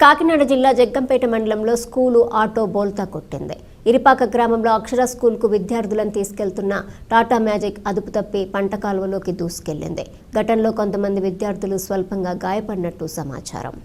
కాకినాడ జిల్లా జగ్గంపేట మండలంలో school auto బోల్తా కొట్టింది. ఇరిపాక గ్రామంలో అక్షర స్కూల్కు విద్యార్థులను తీసుకెళ్తున్న టాటా మ్యాజిక్ అదుపు తప్పి పంట కాలువలోకి దూసుకెళ్ళింది. ఘటనలో కొంతమంది విద్యార్థులు స్వల్పంగా గాయపడినట్టు సమాచారం.